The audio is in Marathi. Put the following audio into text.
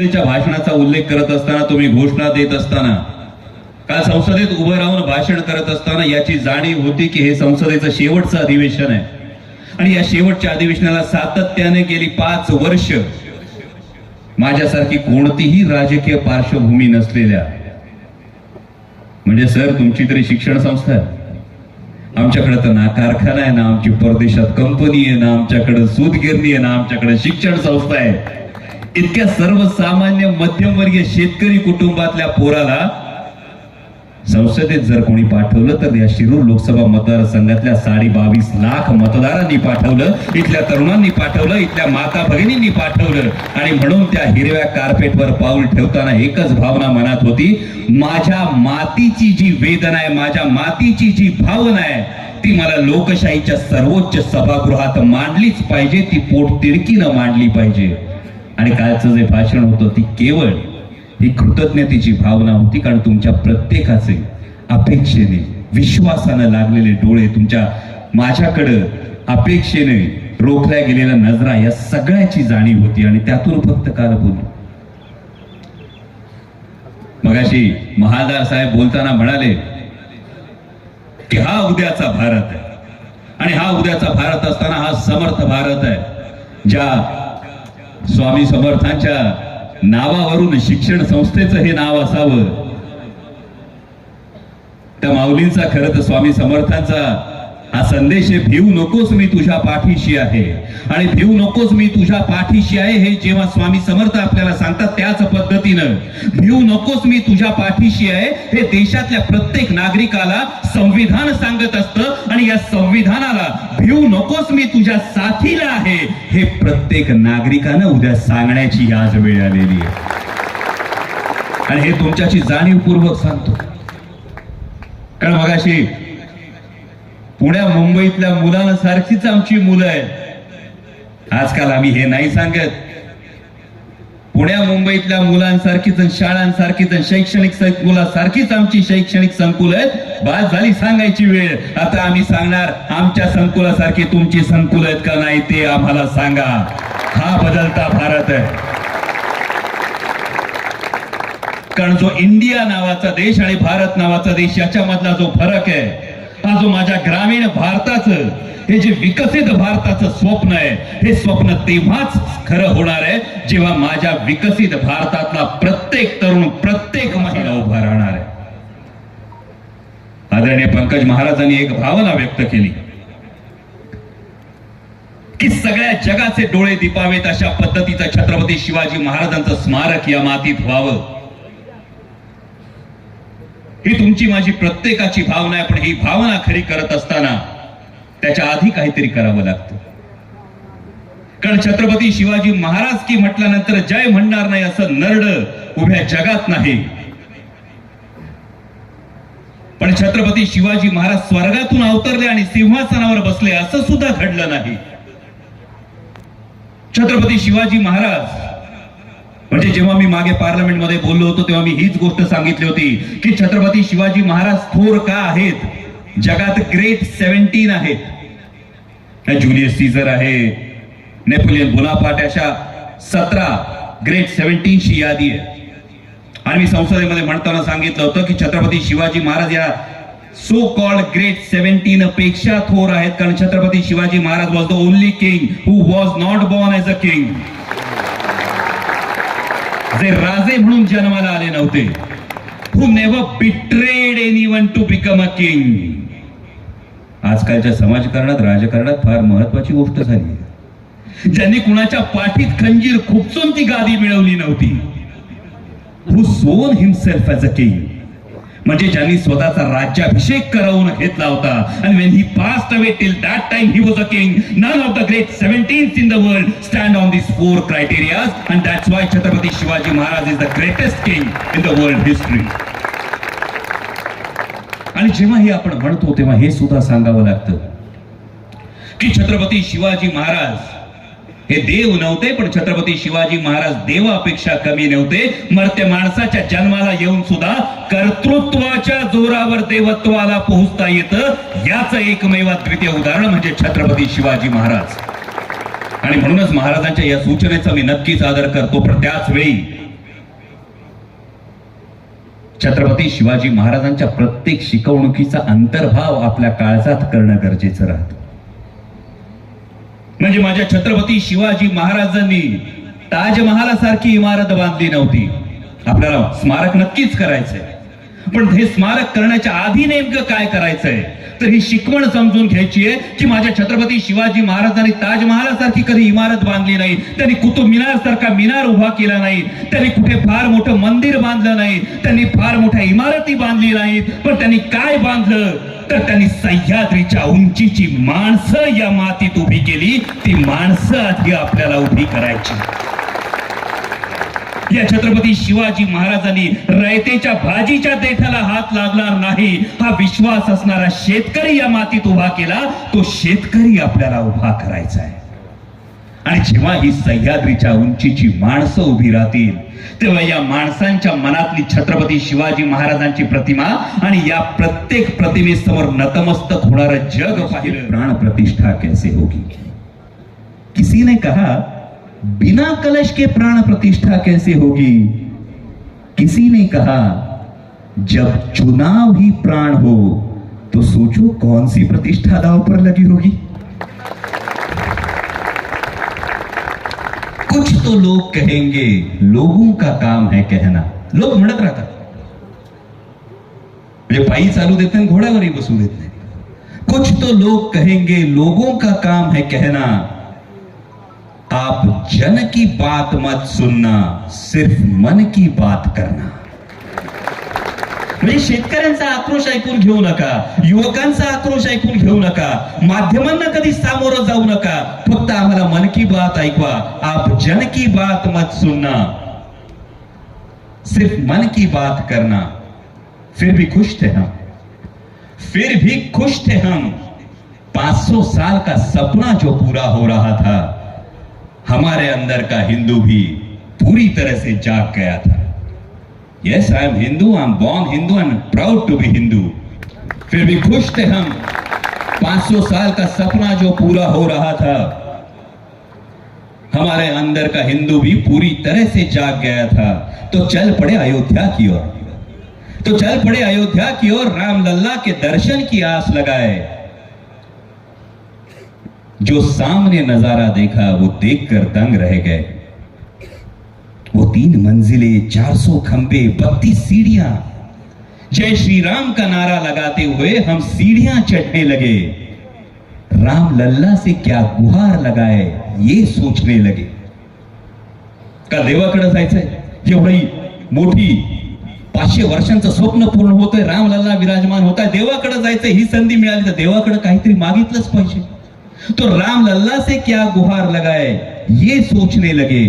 मुख्यमंत्रीच्या भाषणाचा उल्लेख करत असताना तुम्ही घोषणा देत असताना काल संसदेत उभं राहून भाषण करत असताना याची जाणीव होती की हे संसदेचं शेवटचं अधिवेशन आहे. आणि या शेवटच्या अधिवेशनाला सातत्याने गेली पाच वर्ष माझ्यासारखी कोणतीही राजकीय पार्श्वभूमी नसलेल्या म्हणजे सर तुमची तरी शिक्षण संस्था आहे. आमच्याकडे तर ना कारखाना आहे ना आमची परदेशात कंपनी आहे ना आमच्याकडे सूतगिरणी आहे ना आमच्याकडे शिक्षण संस्था आहे. इतक्या सर्वसामान्य मध्यमवर्गीय शेतकरी कुटुंबातल्या पोराला संसदेत जर कोणी पाठवलं तर या शिरूर लोकसभा मतदारसंघातल्या साडे बावीस लाख मतदारांनी पाठवलं इथल्या तरुणांनी पाठवलं इथल्या माता भगिनींनी पाठवलं. आणि म्हणून त्या हिरव्या कार्पेटवर पाऊल ठेवताना एकच भावना मनात होती माझ्या मातीची जी वेदना आहे माझ्या मातीची जी भावना आहे ती मला लोकशाहीच्या सर्वोच्च सभागृहात मांडलीच पाहिजे ती पोट तिडकीनं मांडली पाहिजे. आणि कालचं जे भाषण होतं ती केवळ ही कृतज्ञतेची भावना होती कारण तुमच्या प्रत्येकाचे अपेक्षेने विश्वासानं लागलेले डोळे तुमच्या माझ्याकडं अपेक्षेने रोखल्या गेलेल्या नजरा या सगळ्याची जाणीव होती आणि त्यातून फक्त काल बोलू. मगाशी महादार साहेब बोलताना म्हणाले की हा उद्याचा भारत आहे. आणि हा उद्याचा भारत असताना हा समर्थ भारत आहे ज्या स्वामी समर्थांच्या नावावरून शिक्षण संस्थेचं हे नाव असावं. त्या माऊलींचा खरं तर स्वामी समर्थांचा हा संदेश आहे भिवू नकोस मी तुझ्या पाठीशी आहे. आणि भिवू नकोस मी तुझ्या पाठीशी आहे हे जेव्हा स्वामी समर्थ आपल्याला सांगतात त्याच पद्धतीनं. भिवू नकोस मी तुझ्या पाठीशी आहे हे देशातल्या प्रत्येक नागरिकाला संविधान सांगत असतं आणि या संविधानाला भिवू नकोस मी तुझ्या साथीला आहे हे प्रत्येक नागरिकानं उद्या सांगण्याची आज वेळ आलेली आहे. आणि हे तुमच्याशी जाणीवपूर्वक सांगतो. कारण मगाशी पुण्या मुंबईतल्या मुलांसारखीच आमची मुलं आहेत. आजकाल आम्ही हे नाही सांगत. पुण्या मुंबईतल्या मुलांसारखीच शाळांसारखीच शैक्षणिक संकुलासारखीच आमची शैक्षणिक संकुल आहेत. बाद झाली सांगायची वेळ. आता आम्ही सांगणार आमच्या संकुलासारखी तुमची संकुल आहेत का नाही ते आम्हाला सांगा. हा बदलता भारत आहे. कारण जो इंडिया नावाचा देश आणि भारत नावाचा देश याच्यामधला जो फरक आहे हा जो माझ्या ग्रामीण भारताचं हे जे विकसित भारताचं स्वप्न आहे हे स्वप्न तेव्हाच खरं होणार आहे जेव्हा माझ्या विकसित भारतातला प्रत्येक तरुण प्रत्येक महिला उभा राहणार आहे. आदरणीय पंकज महाराजांनी एक भावना व्यक्त केली की सगळ्या जगाचे डोळे दिपावेत अशा पद्धतीचं छत्रपती शिवाजी महाराजांचं स्मारक या मातीत व्हावं. ही तुमची माझी प्रत्येकाची भावना आहे पण ही भावना खरी करत असताना त्याच्या आधी काहीतरी करावं लागतं. कारण छत्रपती शिवाजी महाराज की म्हटल्यानंतर जय म्हणणार नाही असं नरड उभ्या जगात नाही. पण छत्रपती शिवाजी महाराज स्वर्गातून अवतरले आणि सिंहासनावर बसले असं सुद्धा घडलं नाही. छत्रपती शिवाजी महाराज म्हणजे जेव्हा मी मागे पार्लमेंटमध्ये बोललो होतो तेव्हा मी हीच गोष्ट सांगितली होती की छत्रपती शिवाजी महाराज थोर का आहेत? जगात ग्रेट सेव्हन्टीन आहेत. ज्युलियस सीझर आहे नेपोलियन बोनापार्ट अशा सतरा ग्रेट सेव्हन्टीनची यादी आहे. आणि मी संसदेमध्ये म्हणताना सांगितलं होतं की छत्रपती शिवाजी महाराज या सो कॉल्ड ग्रेट सेव्हन्टीन पेक्षा थोर आहेत. कारण Chhatrapati Shivaji Maharaj was the only king who was not born as a king जे राजे म्हणून जन्माला आले नव्हते. Who never betrayed anyone to become a king आजकालच्या समाजकारणात राजकारणात फार महत्वाची गोष्ट झाली ज्यांनी कुणाच्या पाठीत खंजीर खुपसून ती गादी मिळवली नव्हती. हु सोन हिमसेल्फ एज अ किंग म्हणजे ज्यांनी स्वतःचा राज्याभिषेक करवून घेतला होता. आणि when he passed away till that time he was a king none of the great seventeenth in the world stand on this four criterias and that's why Chhatrapati Shivaji Maharaj is the greatest king in the world history आणि जेव्हा हे आपण म्हणतो तेव्हा हे सुद्धा सांगावं लागतं. की छत्रपती शिवाजी महाराज हे देव नव्हते पण छत्रपती शिवाजी महाराज देवापेक्षा कमी नव्हते. मर्त्य माणसाच्या जन्माला येऊन सुद्धा कर्तृत्वाच्या जोरावर देवत्वाला पोहोचता येतं. याचं एकमेव द्वितीय उदाहरण म्हणजे छत्रपती शिवाजी महाराज. आणि म्हणूनच महाराजांच्या या सूचनेचा मी नक्कीच आदर करतो पण त्याच वेळी छत्रपती शिवाजी महाराजांच्या प्रत्येक शिकवणुकीचा अंतर्भाव आपल्या काळजात करणं गरजेचं राहतं. म्हणजे माझ्या छत्रपती शिवाजी महाराजांनी ताजमहालासारखी इमारत बांधली नव्हती. आपल्याला स्मारक नक्कीच करायचंय. पण हे स्मारक करण्याच्या आधी नेमकं काय करायचंय? तर ही शिकवण समजून घ्यायची आहे की माझ्या छत्रपती शिवाजी महाराजांनी ताजमहालासारखी कधी इमारत बांधली नाही त्यांनी कुतुब मिनार सारखा मिनार उभा केला नाही त्यांनी कुठे फार मोठं मंदिर बांधलं नाही त्यांनी फार मोठ्या इमारती बांधली नाहीत पण त्यांनी काय बांधलं? तर त्यांनी सह्याद्रीच्या उंचीची माणसं या मातीत उभी केली ती माणसं आधी आपल्याला उभी करायची. या छत्रपती शिवाजी महाराजांनी रयतेच्या भाजीच्या देठाला हात लागणार नाही हा विश्वास असणारा शेतकरी या मातीत उभा केला तो शेतकरी आपल्याला उभा करायचा आहे. आणि जेव्हा ही सह्याद्रीच्या उंचीची माणसं उभी राहतील तेव्हा या माणसांच्या मनातली छत्रपती शिवाजी महाराजांची प्रतिमा आणि या प्रत्येक प्रतिमेसमोर नतमस्तक होणार जग पाहिलं. प्राण प्रतिष्ठा कैसे होगी? किसी ने कहा बिना कलश के प्राण प्रतिष्ठा कैसे होगी? किसी ने कहा जब चुनाव ही प्राण हो तो सोचो कौन सी प्रतिष्ठा दाव पर लगी होगी। कुछ तो लोग कहेंगे, लोगों का काम है कहना। लोग भड़क रहा था। मुझे पाई चालू देते हैं, घोड़े वरी बसू देते हैं। कुछ तो लोग कहेंगे, लोगों का काम है कहना। आप जन की बात मत सुनना, सिर्फ़ मन की बात करना। शेतकऱ्यांचा आक्रोश ऐकून घेऊ नका, युवकांचा आक्रोश ऐकून घेऊ नका, माध्यमांना कधी सामोरं जाऊ नका. फक्त आम्हाला मन की बात ऐकवा. आप जन की बात मत सुनना. सिर्फ़ मन की बात करना. फिर भी खुश थे हम. फिर भी खुश थे हम. 500 साल का सपना जो पूरा हो रहा था, हमारे अंदर का हिंदू भी पूरी तरह से जाग गया था। Yes I am Hindu I am born Hindu I am proud to be Hindu फिर भी खुश थे हम। 500 साल का सपना जो पूरा हो रहा था, हमारे अंदर का हिंदू भी पूरी तरह से जाग गया था। तो चल पड़े अयोध्या की ओर। तो चल पड़े अयोध्या की ओर राम लल्ला के दर्शन की आस लगाए। जो सामने नज़ारा देखा, वो देखकर दंग रह गए। तीन मंजिले 400 खंबे बत्तीस सीढ़ियां। जय श्री राम का नारा लगाते हुए हम सीढ़ियां चढ़ने लगे। राम लल्ला से क्या गुहार लगाए ये सोचने लगे। का देवाकडे जायचंय? एवढी मोठी पाचशे वर्षांचं स्वप्न पूर्ण होतंय राम लल्ला विराजमान होत आहे देवाकडे जायचंय ही संधी मिळाली तर देवाकडे काहीतरी मागितलंच पाहिजे. तो राम लल्ला से क्या गुहार लगाए ये सोचने लगे।